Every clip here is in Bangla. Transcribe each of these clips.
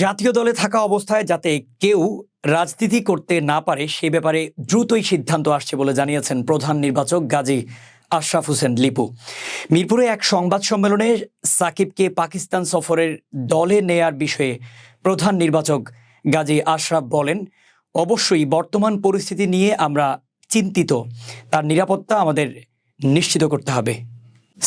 জাতীয় দলে থাকা অবস্থায় যাতে কেউ রাজনীতি করতে না পারে, সে ব্যাপারে দ্রুতই সিদ্ধান্ত আসছে বলে জানিয়েছেন প্রধান নির্বাচক গাজী আশরাফ হোসেন লিপু। মিরপুরে এক সংবাদ সম্মেলনে সাকিবকে পাকিস্তান সফরের দলে নেয়ার বিষয়ে প্রধান নির্বাচক গাজী আশরাফ বলেন, অবশ্যই বর্তমান পরিস্থিতি নিয়ে আমরা চিন্তিত। তার নিরাপত্তা আমাদের নিশ্চিত করতে হবে।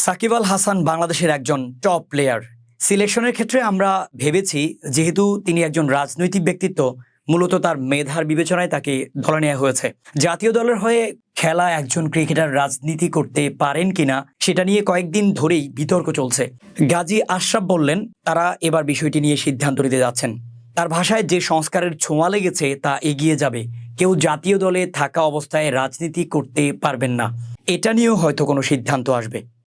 সাকিব আল হাসান বাংলাদেশের একজন টপ প্লেয়ার। সিলেকশনের ক্ষেত্রে আমরা ভেবেছি যেহেতু তিনি একজন রাজনৈতিক ব্যক্তিত্ব, মূলত তার মেধার বিবেচনায় তাকে ধরে নেওয়া হয়েছে। জাতীয় দলের হয়ে খেলা একজন ক্রিকেটার রাজনীতি করতে পারেন কিনা, সেটা নিয়ে কয়েকদিন ধরেই বিতর্ক চলছে। গাজী আশরাফ বললেন, তারা এবার বিষয়টি নিয়ে সিদ্ধান্ত নিতে যাচ্ছেন। তার ভাষায় যে সংস্কারের ছোঁয়া লেগেছে তা এগিয়ে যাবে। কেউ জাতীয় দলে থাকা অবস্থায় রাজনীতি করতে পারবেন না। এটা নিয়েও হয়তো কোনো সিদ্ধান্ত আসবে।